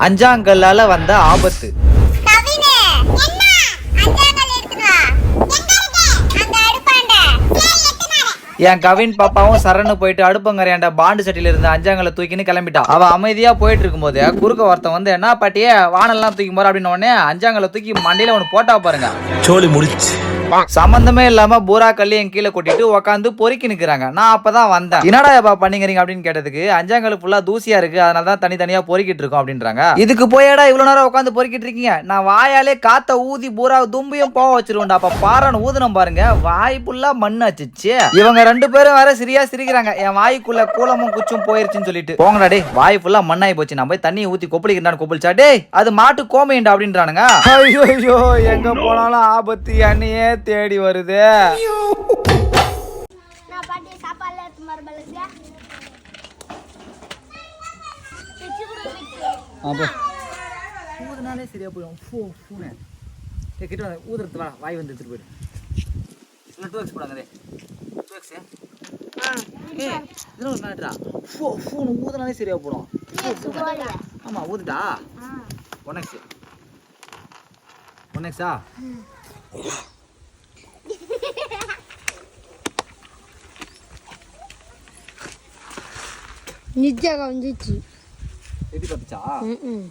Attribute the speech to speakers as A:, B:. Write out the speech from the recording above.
A: அஞ்சாங்கல்லால வந்த ஆபத்து
B: கவினு என்ன அஞ்சாங்கல் எடுத்துட்டு வா எங்க இருக்கு அந்த அடுப்பாண்ட ஏய் எத்தனாரே
A: என் கவின் பாப்பாவும் சரணு போயிட்டு அடுப்பங்கரையாண்ட பாண்டு சட்டில இருந்த அஞ்சாங்கலை தூக்கின்னு கிளம்பிட்டா அவ அமைதியா போயிட்டு இருக்கும்போது குறுக்க ஒருத்தன் வந்து என்ன பாட்டியே வானெல்லாம் தூக்கி போற? அப்படின்னு உடனே அஞ்சாங்கலை தூக்கி மண்டையில ஒன்று போட்டா பாருங்க.
C: சோலி முடிச்சு.
A: சம்பந்தமே இல்லாம பூரா கல்லையும் கீழே கொட்டிட்டு உட்காந்து பொறுக்கி நிக்கிறாங்க. நான் அப்பதான் வந்தேன். என்னடா ஏப்பா பண்ணிக்கிறீங்க? அப்படின்னு கேட்டதுக்கு அஞ்சாங்கல் ஃபுல்லா தூசியா இருக்கு. அதனால தான் தனித்தனியா பொறுக்கிட்டு இருக்கோம் அப்படின்றாங்க. இதுக்கு போயடா இவ்வளவு நேரம் உட்காந்து பொறுக்கிட்டு இருக்கீங்க? நான் வாயாலே காத்த ஊதி பூரா தும்பியும் போக வச்சிருவேன்டா அப்ப பாறான்னு ஊதுனம் பாருங்க. வாய் ஃபுல்லா மண்ணு அச்சிச்சு இவங்க ரெண்டு பேரும் வேற சிரியா சிரிக்கிறாங்க. என் வாய்க்குள்ள கூலமும் குச்சும் போயிருச்சுன்னு சொல்லிட்டு. போங்கடா டேய் வாய் ஃபுல்லா மண்ணாயி போச்சு. நான் போய் தண்ணியை ஊத்தி கொப்பளிக்கிறான்னு கொப்பளிச்சா டேய் அது மாட்டு கோமையண்டா அப்படின்றானுங்க. ஐயோ ஐயோ எங்க போனாலும் ஆபத்து என்னையே தேடி வருது. ஊதுனாலே சரியா போயிடும். ஃபோ ஃபோனு. கிட்ட ஊதுறது வாய் வந்து எடுத்துட்டு போயிடு. இல்லை டூ எக்ஸ் போடாங்க டூ எக்ஸ் ஏ இதெல்லாம் ஒரு மேட்ரா ஃபோ ஃபோன் ஊதுனாலே சரியா போடும். ஆமாம் ஊதுட்டா ஒன் எக்ஸ் ஒன் எக்ஸா
D: நிஜாக வந்துச்சு.
A: பார்த்துச்சா?
D: ம்